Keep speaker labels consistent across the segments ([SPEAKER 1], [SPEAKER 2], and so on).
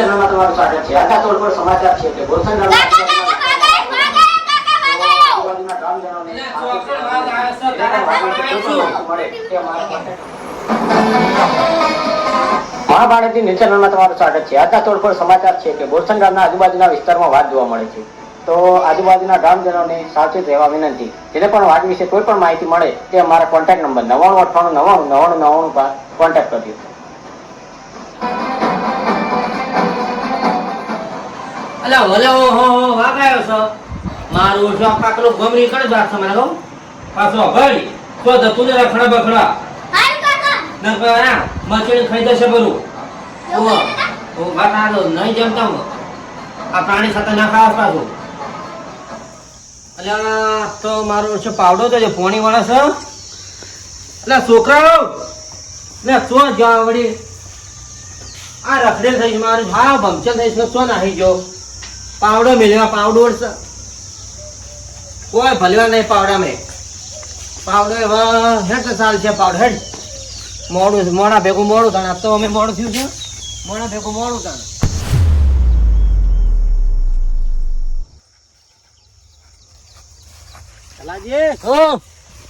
[SPEAKER 1] ચેનલમાં તમારું સ્વાગત છે. આજના તોડ પર સમાચાર છે કે contact મહાભારતની ન્યૂઝ ચેનલમાં તમારું સ્વાગત છે. આજના તોડ પર સમાચાર છે કે બોરસદ ગામના આજુબાજુના વિસ્તારમાં વાત જોવા મળે છે. તો આજુબાજુના ગ્રામજનોને સાવચેત રહેવા વિનંતી. જેને પણ વાત વિશે કોઈ પણ માહિતી મળે તે અમારા કોન્ટેક્ટ નંબર નવ્વાણું અઠ્ઠાણું નવ્વાણું નવ્વાણું નવ્વાણું પર કોન્ટેક્ટ કરજો.
[SPEAKER 2] અલા હો ઓહો વાગાયો છો. મારું જો કાકલો ગમરી કણ છે મને કહું પાછો ભાઈ તો જતું ને રખડા બખડા. નકર મચડી ખાઈ જશે બરું ઓ ઓ વાત દો નહીં જમતા હું. આ પ્રાણી સાથે ના ખાવા પાછું. અલ્યા તો મારો છે પાવડો તો જે પોણી વાળા છે? એટલે છોકરાઓ ને સો જા વળી આ રખડેલ થઈ મારું. હા ભમચલ થઈ સો નાહી ગયો? પાવડો મેળવ્યા પાવડો કોઈ ભલવા નહીં પાવડા મેં પાવડો એવા હેઠ સાલ છે પાવડો હેઠ મોડું મોડા ભેગું મોડું તાણ તો અમે મોડું થયું છે. મોડા ભેગું મોડું
[SPEAKER 3] કલાજી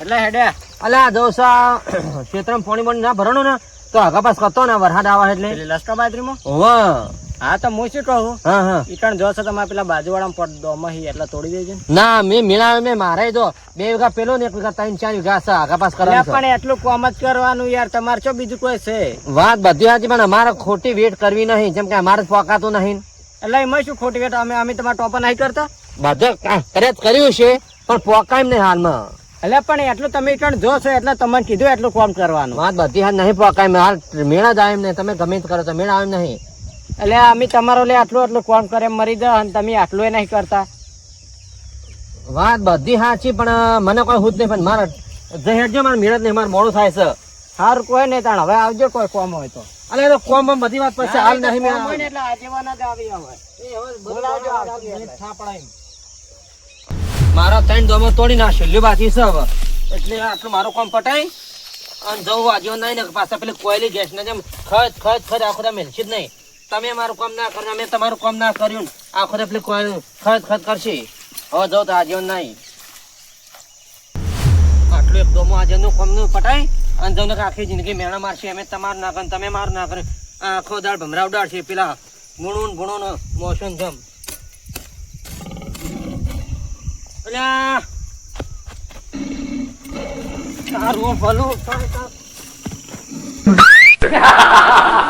[SPEAKER 3] એટલે હેડે.
[SPEAKER 2] અલા દોસા ક્ષેત્રમાં પાણી પાણી ના ભરણું ને તો આગા પાસ કરતો ને વરસાદ આવે એટલે.
[SPEAKER 3] લશ્કર બાજરીમાં
[SPEAKER 2] વાહ
[SPEAKER 3] હા તો હું શું કહું?
[SPEAKER 2] હા હા.
[SPEAKER 3] ઈટણ જો છો તમારે પેલા બાજુવાળા પડ દોમાં હી એટલે તોડી દેજો ના.
[SPEAKER 2] મેં મેળાવે મેં મારે જો બે વીઘા પેલો ને એક વીઘા ત્રણ ચાર વીઘા છે આગા પાસ કરવાનું
[SPEAKER 3] પણ એટલું કોમ જ કરવાનું યાર તમારે શું બીજું કોઈ છે?
[SPEAKER 2] વાત બધી સાચી પણ અમારે ખોટી વેટ કરવી નહીં જેમ કે અમારે પોકાતું નહીં.
[SPEAKER 3] એટલે એમાં શું ખોટી વેટ? અમે અમે તમારે ટોપર નહીં કરતા?
[SPEAKER 2] બધા કા- કરે જ કર્યું છે પણ પોકાય નહીં હાલમાં.
[SPEAKER 3] એટલે પણ એટલું તમે ઈટણ જો છો એટલે તમને કીધું એટલું કોમ કરવાનું.
[SPEAKER 2] વાત બધી હાલ નહીં પોકાય હાલ મેળા જ આવે ને તમે ગમે તે કરો તો મેળા આવે નહીં.
[SPEAKER 3] એટલે અમે તમારો લે આટલું આટલું કોમ કરે એમ મરી દો અને તમે આટલું એ નહીં કરતા.
[SPEAKER 2] વાત બધી સાચી પણ મને કોઈ હુજ નહીં પણ મારે જે હેડજો મારે મેળા નહીં મારે મોડું થાય છે.
[SPEAKER 3] સારું કોઈ નહીં તાણ હવે આવજો કોઈ કોમ હોય તો.
[SPEAKER 2] અલે તો કોમ બમ બધી વાત પછી હાલ નહીં
[SPEAKER 3] મેં
[SPEAKER 2] મેળા.
[SPEAKER 3] એટલે આજીવન જ આવી હવે
[SPEAKER 2] મારા ત્રણ દોમો તોડી નાખ્યો લ્યો બાકી છે હવે. એટલે આટલું મારું કોમ પટાઈ અને જવું આજીવન નહીં ને પાછા પેલી કોયલી ગેસ ને જેમ ખત ખત ખત આખો મેલશે જ નહીં. તમે મારું કામ ના કર્યું અમે તમારું કામ ના કર્યું ને. આખો દા પેલી ખત ખત કરશે. હવે જો તો આજે નહીં. આટલું એક દોમો આજીવનનું કામનું પટાય અને જવું ને આખી જિંદગી મેણા મારશે. અમે તમારું ના કર્યું તમે મારું ના કર્યું. આખો દાળ ભમરા ઉડાડશે. પેલા ભૂણું ભૂણું મોશન જમ. અલ્યા. સારું ભલું.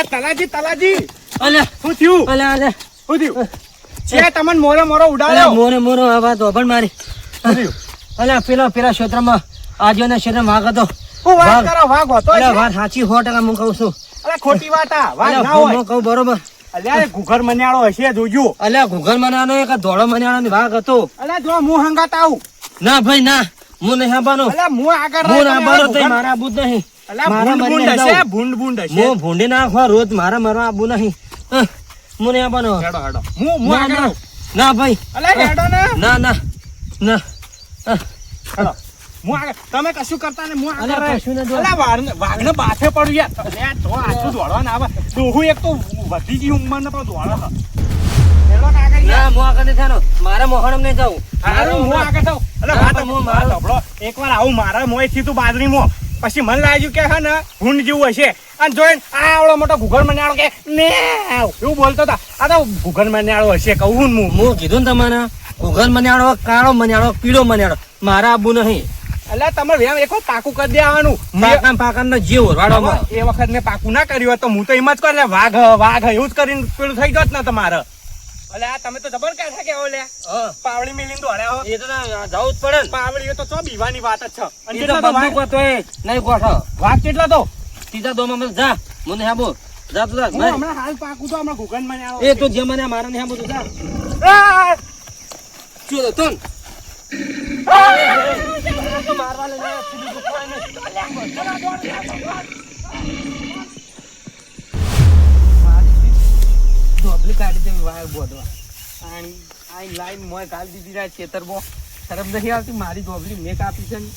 [SPEAKER 3] એટલે તલાજી તલાજી.
[SPEAKER 2] અલે.
[SPEAKER 3] શું થયું?
[SPEAKER 2] અલે અલે.
[SPEAKER 3] શું થયું? છે તમને મોરે મોરો ઉડાડ્યો?
[SPEAKER 2] મોરે મોરો આ વાત ઓભણ મારી અલે પેલા પેલા ક્ષેત્રમાં આજુના ક્ષેત્રમાં વાઘ હતો.
[SPEAKER 3] હું વાત કરો? વાઘ હતો અલે
[SPEAKER 2] વાત સાચી સો ટકા હું કહું છું.
[SPEAKER 3] અલે ખોટી વાત આ. વાઘ ના હોય.
[SPEAKER 2] હું કહું બરોબર.
[SPEAKER 3] અલ્યા ઘુઘર મન્યાળો હશે જોજો
[SPEAKER 2] અલ્યા ઘુઘર મન્યાળો એક ધોળો મનાનો વાઘ હતો.
[SPEAKER 3] અલ્યા જો હું હંગાત આવું.
[SPEAKER 2] ના ભાઈ ના. હું નહીં આપવાનો
[SPEAKER 3] અલ્યા હું આગળ
[SPEAKER 2] હું
[SPEAKER 3] રહી
[SPEAKER 2] ના
[SPEAKER 3] તમે
[SPEAKER 2] બારો
[SPEAKER 3] આ
[SPEAKER 2] તઈ
[SPEAKER 3] ઘુઘર-
[SPEAKER 2] મારા બુદ્ધ નહીં. મારા
[SPEAKER 3] ભૂંડ હશે? ભૂંડ ભૂંડ હશે?
[SPEAKER 2] હું ભૂંડી નાખવા રોજ મારા મારવા આબુ નહીં. હું નહીં આપવાનો.
[SPEAKER 3] હેડો હેડો. હું હું આગળ
[SPEAKER 2] ના. ભાઈ.
[SPEAKER 3] અલ્યા હેડો ને.
[SPEAKER 2] ના ના. ના.
[SPEAKER 3] હેડો. હું આગળ તમે કશું કરતા ને હું આગળ
[SPEAKER 2] કશું નથી.
[SPEAKER 3] અલ્યા વાઘને વાઘને બાથે પડ્યું યાર. અલ્યા તો આટલું દોડવા ના આવે. ડોહું એક તો વધી ગઈ ઉંમર ને પણ દોડે હેડો ને આગળ યાર.
[SPEAKER 2] ના હું આગળ નથી થવાનો મારા મોહણમ નહીં જાઉં.
[SPEAKER 3] હારું, હું આગળ જાઉં. અલ્યા, હા
[SPEAKER 2] તો હું મારો-.
[SPEAKER 3] એકવાર આવું મારા મોંએથી તું બાજરીમાં પછી મને લાગ્યું કે હે ને ભૂંડ જેવું હશે. અને જોઈને આ આવડો મોટો ઘુઘર મનાળો કે ને એવું બોલતો હતા આ તો ઘુઘર મનાળો હશે કહું હું
[SPEAKER 2] હું કીધું ને તમારે ઘૂઘર મન્યાળો કાળો મન્યાળો પીળો મન્યાળો મારા આબુ નહીં.
[SPEAKER 3] એટલે તમારે વ્યામ એક પાકું કરી દેવાનું.
[SPEAKER 2] પાકા પાકા નો જીવ વાળો
[SPEAKER 3] એ વખત મેં પાકું ના કર્યું તો હું તો એમ જ કરે. વાઘ વાઘ એવું જ કરીને પેલું થઈ ગયો ને તમારે. અલે આ તમે તો જબર કાઠા કેવો લે? પાવડી મિલીને દોડ્યા હો.
[SPEAKER 2] એ તો ના જવું જ પડે ને.
[SPEAKER 3] પાવડી તો ચો બીવાની વાત જ છે. અને
[SPEAKER 2] તો
[SPEAKER 3] કેટલા તો
[SPEAKER 2] બંદૂક
[SPEAKER 3] વાઘ-
[SPEAKER 2] એ. નહીં કોઠો
[SPEAKER 3] વાત કેટલા તો?
[SPEAKER 2] સીધા દો માં જા. મને હાબો જા તો જા.
[SPEAKER 3] હું હમણાં હાલ પાકું તો હમણાં ઘુઘન મને આવો.
[SPEAKER 2] એ તો જે મને મારે ને હાબો તું જા! શું તો તન.
[SPEAKER 3] ધોબલી કાઢી દે વાઘ બોધવા આણી આઈ લાઈન મોય કાલ દીધી રા બો
[SPEAKER 4] શરમ નથી આવતી મારી ગોબરી મેં કાપી છે ને.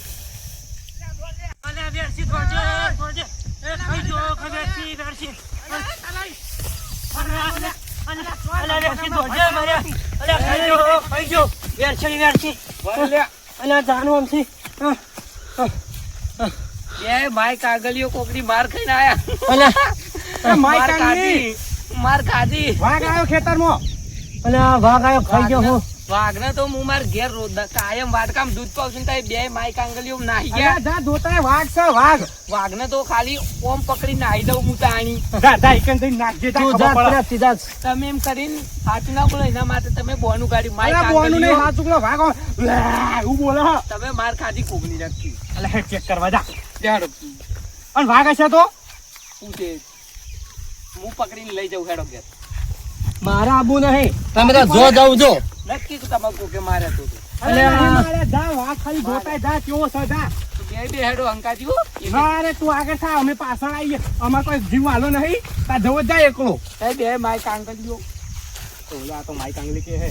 [SPEAKER 4] બે માય કાગળીઓ કોકની માર ખાઈને આયા
[SPEAKER 3] માય માય
[SPEAKER 4] માર ખાધી. માર ખાધી
[SPEAKER 3] વાઘ આવ્યો ખેતરમાં
[SPEAKER 4] વાઘને- વાઘને તો હું માર ઘેર રોજ કાયમ વાટકામ દૂધ પાઉં છું તારી બે માઈક આંગળીઓ નાહી ગયા.
[SPEAKER 3] જા ધોતા વાઘ છે વાઘ.
[SPEAKER 4] વાઘને તો ખાલી ઓમ પકડી નાહી દઉં હું તાણી.
[SPEAKER 3] જા જા ઈકન થઈને નાખજે જા ખબર
[SPEAKER 4] તમે એમ કરીને સાચું ના બોલો એના માટે તમે બોનું કાઢી
[SPEAKER 3] અલ્યા, બોનું નહીં, હાચું પેલો વાઘ. હું બોલે. હે.
[SPEAKER 4] તમે માર ખાધી કોકની રાખી
[SPEAKER 3] હેડ ચેક કરવા જા. અને વાઘ હશે તો?
[SPEAKER 4] શું છે હું પકડીને લઈ જાઉં હેડો ઘેર.
[SPEAKER 2] મારા આબુ નહીં. તમે તો જો જાવ જો.
[SPEAKER 4] નક્કી કે તમારે કોકે મારે તો તો.
[SPEAKER 3] મારે, જા વા ખાલી જોતા જા કેવો છે
[SPEAKER 4] બે બે હેડો હંકાજી હો.
[SPEAKER 3] ના તું આગળ થા અમે પાછળ આવીએ. અમાર કોઈ જીવ વાલો નહીં. તા જવો જ જાય એકલો.
[SPEAKER 4] એ બે માય કાંગલીઓ
[SPEAKER 3] ઓલા આ તો માય કાંગલી કે હે.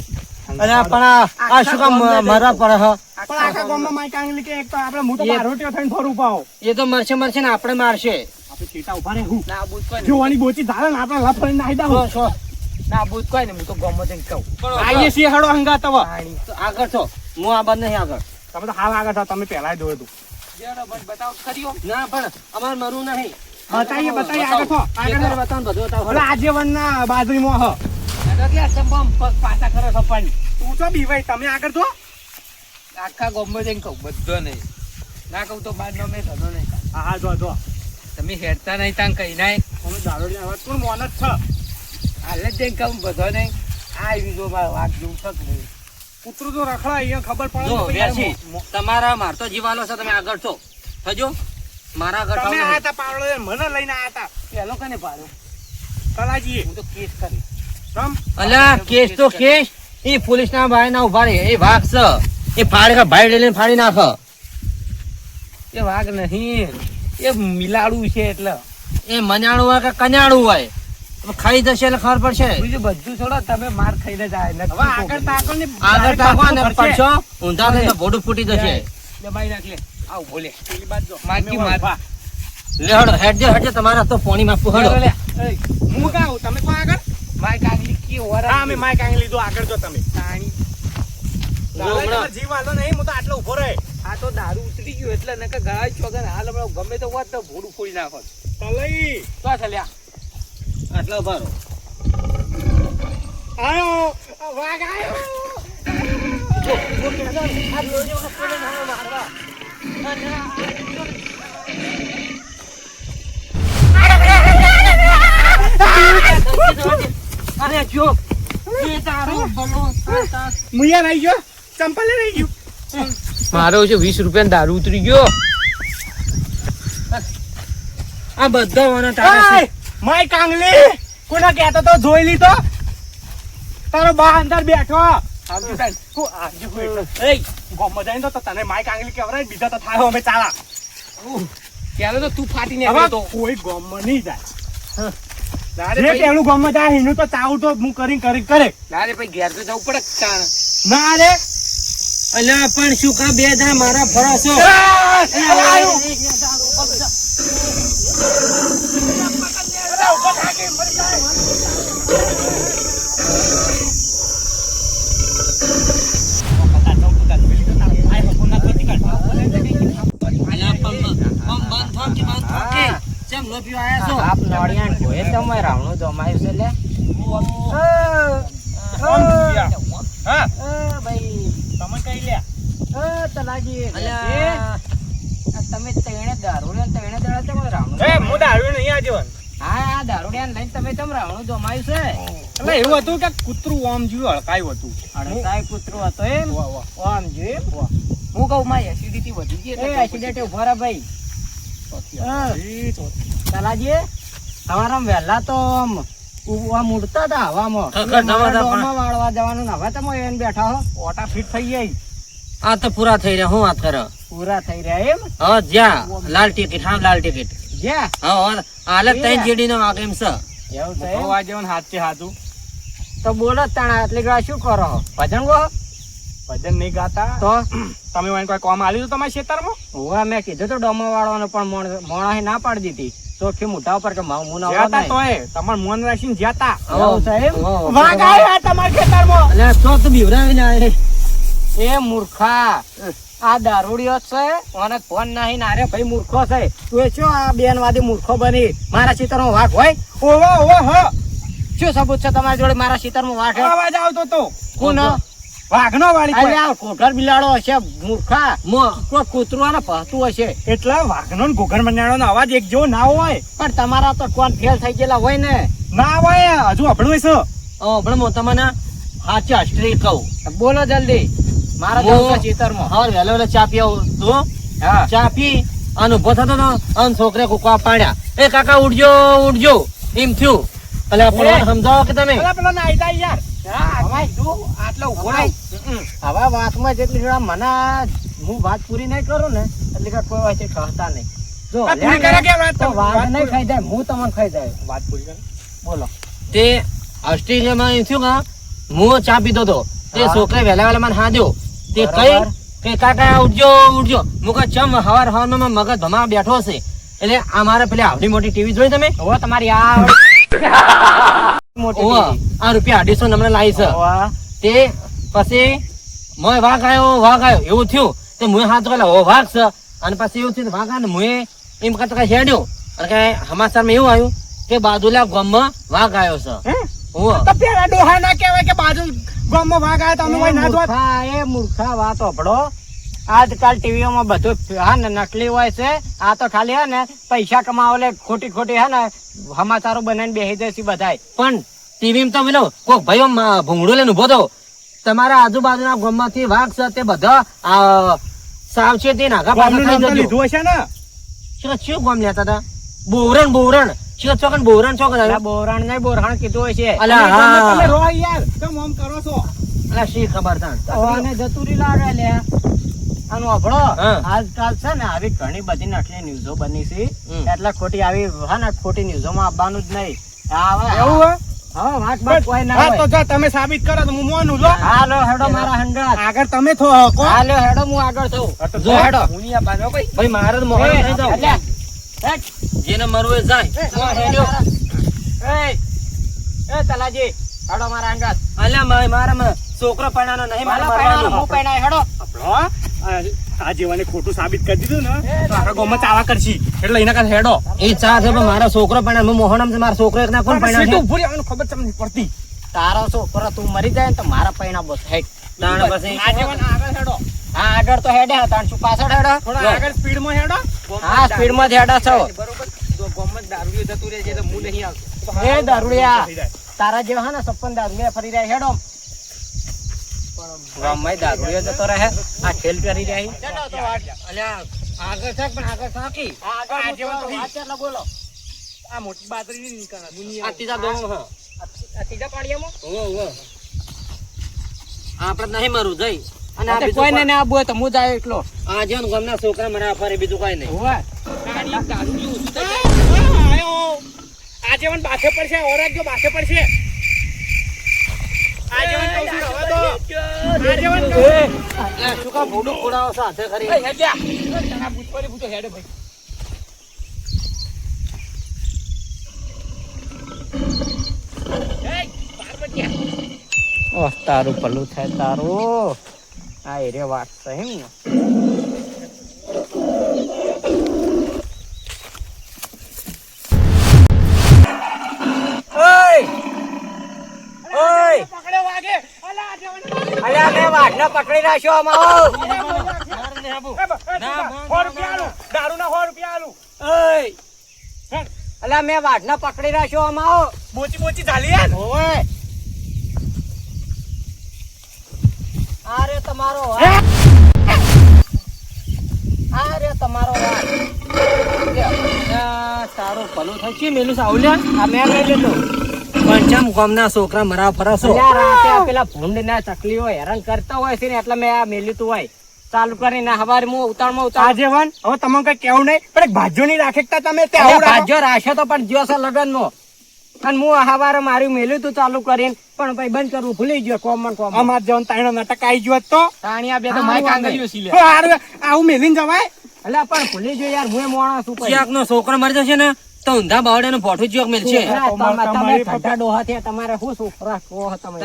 [SPEAKER 2] અરે પણ આ શું કામ મારા પર હ?
[SPEAKER 3] પણ આખા ગામમાં માય કાંગલી કે એક તો આપણે હું તો બારોટીઓ થઈને ફરું પાવ
[SPEAKER 2] એ તો મરશે મરશે ને આપણે મારશે.
[SPEAKER 3] ચેટા ઊભા રહે હું?
[SPEAKER 4] ના બૂત કોઈ
[SPEAKER 3] જોવાની બોચી ધારે ને આપણે લફડીને નાહી દઉં.
[SPEAKER 2] છો
[SPEAKER 4] ના બૂત કોઈ ને હું તો ગમો જઈને કહું
[SPEAKER 3] આઈએ સી હડો હંગાત હવે
[SPEAKER 2] આગળ છો. હું આ બાદ નહીં આગળ.
[SPEAKER 3] તમે તો હાલ આગળ થાવ તમે પહેલા દોય તું
[SPEAKER 4] બતાવો.
[SPEAKER 2] ના પણ અમારે મરવું નહીં.
[SPEAKER 3] બતાઈએ બતાઈએ આગળ આગળ.
[SPEAKER 2] બતાવો ને બધું બતાવો.
[SPEAKER 3] ઓલા આજીવનના બાજરીમાં હ.
[SPEAKER 4] આ ચંપા પાછા કરે છે પાણી.
[SPEAKER 3] તું તો બીવાય તમે આગળ છો?
[SPEAKER 4] આખા ગમો જઈને કહું બધો નહીં. ના કહું તો બાદ મેં ધંધો નહીં.
[SPEAKER 3] હા હા જો જો.
[SPEAKER 4] તમે હેડતા નહીં તાન કઈ નાય
[SPEAKER 3] અમે ને આવા તું મોન જ છ?
[SPEAKER 4] હાલે જ જઈને કહું બધો નહીં. આ આવી જો મારો વાઘ જેવું છે નહીં
[SPEAKER 3] કૂતરું તો રખડા અહીંયા ખબર પડે
[SPEAKER 2] તમારા માર તો જીવાલો છે તમે આગળ છો. થજો. મારા થાવ
[SPEAKER 3] તમે. આયા તા પાવડો મને લઈને આયા તા
[SPEAKER 4] પેલો કને પાડ્યો?
[SPEAKER 3] કલાજી
[SPEAKER 4] હું તો કેસ કરી.
[SPEAKER 3] તમ
[SPEAKER 2] અલા કેસ તો કેસ. એ પોલીસ ના ભાઈ ના ઊભા રહે. એ વાઘ છે. એ ફાડી ભાઈ લઈને ફાડી નાખ.
[SPEAKER 4] એ વાઘ નહીં. એ મિલાડું છે એટલે.
[SPEAKER 2] એ મન્યાળું હોય કે કન્યાળું હોય? ખાઈ જશે એટલે ખબર પડશે.
[SPEAKER 4] બીજું બધું છોડો તમે માર ખાઈને જાય
[SPEAKER 3] હવે આગળ તાકો ને
[SPEAKER 2] આગળ તાકો ને
[SPEAKER 3] પડશો.
[SPEAKER 2] ઊંધા થઈને ભોડું ફૂટી જશે.
[SPEAKER 4] દબાઈ બાઈ નાખ લે. આવ બોલે.
[SPEAKER 3] પેલી બાજુ જો.
[SPEAKER 4] મારકી
[SPEAKER 3] તમે
[SPEAKER 4] માર.
[SPEAKER 3] ઊભા.
[SPEAKER 2] લે હડો હેડજે હેડજે તમારા તો પોણી માં
[SPEAKER 4] હેડો લે
[SPEAKER 3] હું કાઉ તમે કો આગળ?
[SPEAKER 4] માય કાગલી કી ઓરા
[SPEAKER 3] હા મે માઈક આંગી લીધું. આગળ જો તમે.
[SPEAKER 4] તાણી.
[SPEAKER 3] જીવ વાંધો નહીં હું તો આટલો ઊભો રહે.
[SPEAKER 4] આ તો દારૂ ઉતરી ગયું એટલે નકર ગળાય ચોગર હાલ હમણાં ગમે તો વાત તો ભોડું ફોડી નાખો
[SPEAKER 3] તલઈ.
[SPEAKER 4] તો થલ્યા.
[SPEAKER 2] આટલો ભરો.
[SPEAKER 3] આયો. આ વાઘ આયો
[SPEAKER 2] અરે જો એ તારો ભલો
[SPEAKER 3] મુયા રહી ગયો. ચંપલે રહી ગયું.
[SPEAKER 4] મારો છે વીસ રૂપિયા દારૂ ઉતરી ગયો.
[SPEAKER 2] આ બધા મને તારે
[SPEAKER 3] માય કાંગલી કોના કહેતો તો જોઈ લીધો? તારો બા અંદર બેઠો. તને માય કાંગલી કહેવરાય બીજા તો થાય અમે ચાલા.
[SPEAKER 4] ત્યારે તો તું ફાટી ને
[SPEAKER 3] કોઈ નહીં જાય. જે પેલું ગોમમાં જાય એનું તો ચાવું તો હું કરી કરી. કરે
[SPEAKER 4] નારે ભાઈ ઘેર તો જવું પડે
[SPEAKER 3] ના રે
[SPEAKER 2] અલ્યા પણ સુખા કા બે દા મારા છો
[SPEAKER 4] આપ નોડિયાન ભોય તમે રાવણું જમાયું છે લે
[SPEAKER 3] હા
[SPEAKER 4] ભાઈ
[SPEAKER 3] કઈ લ્યા.
[SPEAKER 4] તલાજી. તમે તેણે દારૂડિયા તેણે દાડા તમે રાવણું
[SPEAKER 3] એ હું દારૂ નહીં આજીવન
[SPEAKER 4] હા આ દારૂડિયાને લઈને તમે તમે રાવણું જમાયું છે?
[SPEAKER 3] એટલે એવું હતું કે કૂતરું ઓમ જેવું હળકાયું હતું.
[SPEAKER 4] અડતાય કૂતરો હતો એમ?
[SPEAKER 3] વાહ, વાહ.
[SPEAKER 4] આમ જો હું કહું માં એસિડિટી વધી ગઈ એટલે એસિડિટી ઊભા રહે ભાઈ. તલાજી તમારા વહેલા તો આમ ઉ- ઉડતા હતા હવામાં વાળવા જવાનું ને હવે તમે એને બેઠા હો.
[SPEAKER 3] ઓટા ફિટ થઈ જાય
[SPEAKER 2] આ તો પૂરા થઈ રહ્યા હું વાત કરો?
[SPEAKER 4] પૂરા થઈ રહ્યા એમ?
[SPEAKER 2] હા જ્યાં. લાલ ટિકિટ હા લાલ ટિકિટ.
[SPEAKER 4] જ્યાં?
[SPEAKER 2] હા ઓર હાલત જેડી નો આગે એમ છે.
[SPEAKER 4] એવું છે એમ?
[SPEAKER 3] આજીવન હાથું.
[SPEAKER 4] તો બોલો તાણા એટલે કે શું કરો ભજન ગો
[SPEAKER 3] ભજન નહીં ગાતા.
[SPEAKER 5] તો?
[SPEAKER 3] તમે કોઈ કોમ આવ્યું હતું તમારા ખેતરમાં
[SPEAKER 5] હું મેં કીધું તો ડોમો વાળવાનો પણ મોણ- ના પાડી દીધી. ચોખ્ખી મોઢા ઉપર કે મારું મું આવતા
[SPEAKER 3] તોય. તમારે મોન રાખીને જ્યાં
[SPEAKER 5] આવો. સાહેબ
[SPEAKER 3] વાઘ આવ્યા તમારા ખેતરમાં?
[SPEAKER 5] અને તો તો બીવરાવી ના એ મૂર્ખા. આ દારૂડિયો છે અને ફોન નહીં? ના રે ભાઈ મૂર્ખો છે. તું એ છો આ બેન વાદી મૂર્ખો બની? મારા ચિત્રમાં વાઘ હોય?
[SPEAKER 3] ઓવા ઓવા હ.
[SPEAKER 5] શું સબૂત છે તમારી જોડે? મારા ચિત્રમાં વાઘ?
[SPEAKER 3] અવાજ આવતો તો.
[SPEAKER 5] કોણ
[SPEAKER 3] વાઘનો વાળી અરે
[SPEAKER 5] આ કોટર બિલાડો હશે મૂર્ખા. કોઈ કૂતરું અને પહતું હશે.
[SPEAKER 3] એટલે વાઘનો ને ઘોઘર મંડાણો અવાજ એક જેવો ના હોય.
[SPEAKER 5] પણ તમારા તો કોણ ફેલ થઈ ગયેલા હોય ને?
[SPEAKER 3] ના હોય હજુ અભણું છે
[SPEAKER 2] પણ હું તમને સાચી અસ્ટ્રી કહું.
[SPEAKER 5] બોલો જલ્દી. મારા જવું છે
[SPEAKER 2] હવે વહેલો વહેલો ચા પી તો
[SPEAKER 5] હા.
[SPEAKER 2] ચા પી અને ઊભો થતો તો અને છોકરે કુકવા પાડ્યા. એ કાકા ઉડજો ઉડજો. એમ થયું. એટલે સમજાવો કે તમે?
[SPEAKER 3] પેલા પેલા નાઈ જાય યાર.
[SPEAKER 5] આટલો ઊભો હવે વાતમાં જેટલી જોડા મને હું વાત પૂરી નહીં કરું ને એટલે કે કોઈ વાત કહેતા નહીં. જો
[SPEAKER 3] વાત
[SPEAKER 5] નહીં ખાઈ જાય હું તમને ખાઈ જાય.
[SPEAKER 3] વાત પૂરી
[SPEAKER 5] બોલો.
[SPEAKER 2] તે ઓસ્ટ્રેલિયામાં થયું કે હું ચા પીતો હતો. તે. છોકરે વહેલા વહેલા મને હાજ્યો તે કઈ કે કાકા ઉઠજો ઉઠજો હું કહું ચમ હવાર હવારમાં મગજ ભમા બેઠો છે એટલે આ મારે પેલી આવડી મોટી ટીવી જોઈ તમે?
[SPEAKER 5] હવે તમારી આ મોટી
[SPEAKER 2] આ રૂપિયા અઢીસો નમને લાવી છે. તે પછી મોય વાઘ આવ્યો વાઘ આવ્યો એવું થયું તે મુએ હાથ કરેલા હો વાઘ છે. અને પછી એવું થયું વાઘ આવે ને મુએ એમ કરતા કઈ હેડ્યો. અને કઈ સમાચારમાં એવું આવ્યું કે બાજુલા ગામમાં વાઘ આવ્યો છે.
[SPEAKER 3] હે? તો પેલા ડોહા ના કહેવાય કે બાજુ ગામમાં વાઘ આવ્યા તમે કોઈ ના જોત
[SPEAKER 5] એ મૂર્ખા વાત હોભળો. આજકાલ ટીવીઓમાં બધું હા ને નકલી હોય છે. આ તો ખાલી હે ને પૈસા કમાવો લે ખોટી ખોટી હે ને સમાચારો બનાવીને બેસી જશે બધાય.
[SPEAKER 2] પણ ટીવી તો મેલો કોક ભાઈઓ ભૂંગળું લઈને ઊભો થયો તમારા આજુબાજુના ગામમાંથી વાઘ છે તે બધા સાવચેતી નાખા પાછા થઈ જજો.
[SPEAKER 3] લીધું હશે ને?
[SPEAKER 2] શું શું ગામ લેતા હતા? બોરણ બોરણ. શું ચોકન બોરણ ચોકન
[SPEAKER 5] બોરાણ ને? બોરાણ કીધું હોય છે
[SPEAKER 2] અલા હા.
[SPEAKER 3] તમે રો યાર કેમ આમ કરો છો?
[SPEAKER 2] અલા શી ખબર તા
[SPEAKER 5] આને જતુરી લાગે લે. આનું અભળો આજકાલ છે ને આવી ઘણી બધી નકલી ન્યૂઝો બની છે. એટલે ખોટી આવી હા ને ખોટી ન્યૂઝોમાં આવવાનું જ નહીં. આવે
[SPEAKER 3] એવું હે?
[SPEAKER 5] હા વાંક બાક કોઈ ના
[SPEAKER 3] હા તો
[SPEAKER 5] હોય
[SPEAKER 3] જો તમે સાબિત કરો તો હું મોનું જો
[SPEAKER 5] હાલો હેડો મારા હંડ્રેડ
[SPEAKER 3] આગળ તમે થો કો
[SPEAKER 5] હાલો હેડો હું આગળ થઉં
[SPEAKER 2] જો હેડો
[SPEAKER 3] હું નહીં આપવાનો ભાઈ
[SPEAKER 2] ભાઈ મારે તો મોહન નહીં જાવું. જેને મરવું એ જાય મોં હેડ્યો.
[SPEAKER 5] એ, એ તલાજી, હેડો મારા અંગાત.
[SPEAKER 2] અલ્યા મારે મારે છોકરો પહેણાનો નહીં મારે
[SPEAKER 5] મારા પૈણાનો હું પૈણાય, હેડો.
[SPEAKER 3] આપણો, આ- આ જેવાને ખોટું સાબિત કરી દીધું ને તો આખા ગામમાં ચાવા કરશી. એટલે એના કારણે હેડો.
[SPEAKER 2] એ ચા છે પણ મારો છોકરો પરણાનો. હું મોહનમ છે મારો છોકરો એક ના કોણ પરણાશે?
[SPEAKER 3] સીધું ઊભું રહેવાનું ખબર તમને નહીં પડતી.
[SPEAKER 5] તારો છોકરો તું મરી જાય ને તો મારા પૈણા બસ હેડ.
[SPEAKER 2] તાણ પછી
[SPEAKER 3] આ જેવાને આગળ હેડો.
[SPEAKER 5] હા આગળ તો હેડે તાણ શું પાછળ હેડો.
[SPEAKER 3] થોડા આગળ સ્પીડમાં હેડો.
[SPEAKER 5] હા સ્પીડમાં જ હેડો છો. એ દારૂડિયા તારા જેવા હા ને સપન દારૂડિયા ફરી રહ્યા હેડો. ગામમાં દારૂડિયો જતો રહે. આ ખેલ કરી
[SPEAKER 2] રહી આગળ થાક પણ આગળ થાકી
[SPEAKER 3] આ જેવા
[SPEAKER 5] વાત એટલે બોલો.
[SPEAKER 3] આ મોટી બાતરી નહીં નીકળે
[SPEAKER 2] આ ત્રીજા ગામમાં હા.
[SPEAKER 5] આ ત્રીજા પાડીયામાં
[SPEAKER 2] ઓ ઓ આપણે નહીં મરું જઈ. અને આ
[SPEAKER 5] આ
[SPEAKER 2] બીજું
[SPEAKER 5] કોઈને
[SPEAKER 2] કોઈ
[SPEAKER 5] ના આબુ હોય તો હું જાય એટલો
[SPEAKER 2] આ જેમ ગામના છોકરા મને ફરે બીજું કઈ નહીં.
[SPEAKER 5] હોવે.
[SPEAKER 3] આ જેવન બાથે પડશે ઓરાગ્યો બાથે પડશે.
[SPEAKER 5] તારું પલું થાય તારું. આ એરે વાત છે એમ. ને મેં પકડી
[SPEAKER 3] નાખ્યો અમારો
[SPEAKER 2] ના,
[SPEAKER 3] સો રૂપિયા આલું.
[SPEAKER 5] પકડી
[SPEAKER 3] ચાલી
[SPEAKER 5] ઓય. તમારો
[SPEAKER 2] સારું ભલું થાય મેલું સાવલ્યા
[SPEAKER 5] આ મેં લઈ લીધું.
[SPEAKER 2] પણ ચમ ગામના છોકરા મરા ફરશો?
[SPEAKER 5] અલ્યા રાતે આ પેલા ભૂંડ ના ચકલી હેરાન કરતા હોય છે ને એટલે મેં આ મેલ્યું તું હોય. ચાલુ કરીને હવારે હું ઉતાળમાં
[SPEAKER 3] આ
[SPEAKER 5] ઉતાળ
[SPEAKER 3] જેવન હવે તમને કઈ કેવું નહીં પણ ભાજ્યો નહીં રાખે તમે તે આવું રાખો.
[SPEAKER 5] ભાજ્યો રાખ્યો તો પણ જ્યો છે લગન નો અને હું હવારે મારું મેલ્યું તું ચાલુ કરીને પણ ભાઈ બંધ કરવું ભૂલી ગયો કોમન કોમન
[SPEAKER 3] અમાર જવાનું તાઈનો નાટક આવી ગયો તો?
[SPEAKER 5] તાણિયા બે તો માઈક આંગળીઓ સી લે
[SPEAKER 3] આવું મેલીને જવાય?
[SPEAKER 5] એટલે પણ ભૂલી ગયો યાર હું મોણા છું
[SPEAKER 2] નો છોકરો મરી જશે ને? તો ઊંધા બાવડાનું ભોઠું ચિયાક મેલશે
[SPEAKER 3] તમારે-
[SPEAKER 5] તમે
[SPEAKER 3] તમારી
[SPEAKER 5] ડોહા થયા, તમારે શું છોકરા કહો તમે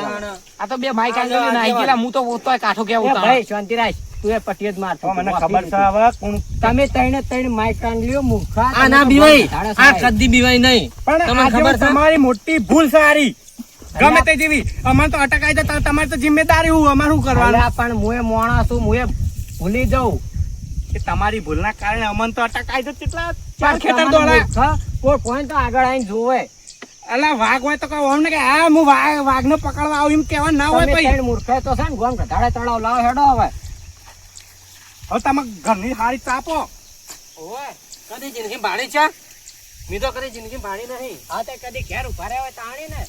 [SPEAKER 4] આ તો બે માઈક ને નાઈ ગયેલા હું તો ઓતો કાઠો
[SPEAKER 5] કે
[SPEAKER 4] ઉતા
[SPEAKER 5] ભાઈ શાંતિ રાખ. તું એ પટીએ જ મારતો
[SPEAKER 3] મને ખબર છે હવે કોણ
[SPEAKER 5] તમે ત્રણે ત્રણ માઈક કાન લ્યો
[SPEAKER 2] મુખા
[SPEAKER 5] આ
[SPEAKER 2] ના
[SPEAKER 5] ધાડા
[SPEAKER 2] આ કદી બીવાય નહીં.
[SPEAKER 3] પણ
[SPEAKER 2] તમને ખબર છે?
[SPEAKER 3] તમારી મોટી ભૂલ સારી. ગમે તે જેવી. અમારે તો અટકાઈ જતા તમારે તો જિમ્મેદારી હું અમારે કરવાનું?
[SPEAKER 5] પણ હું એ મોણા છું એ ભૂલી જાઉં.
[SPEAKER 3] કે તમારી ભૂલના કારણે અમન તો અટકાઈ જ કેટલા ચાર ખેતર દોડા
[SPEAKER 5] કોઈ કોઈ તો આગળ આવીને જોવે.
[SPEAKER 3] અલા વાઘ હોય તો કહો ને કે હા હું વાઘ વાઘને પકડવા આવું એમ કહેવા ના હોય
[SPEAKER 5] ભાઈ.
[SPEAKER 3] પછી
[SPEAKER 5] તો છે ને ગોમ ઘટાડે તળાવ લાવો હેડો હવે.
[SPEAKER 3] હવે તમે ઘરની હારી ચાપો
[SPEAKER 2] ઓય કદી જિંદગી ભાડી છે? મેં તો કદી જિંદગી ભાડી નહીં.
[SPEAKER 5] હા તે કદી ઘેર ઊભા રહ્યા હોય તાણી ને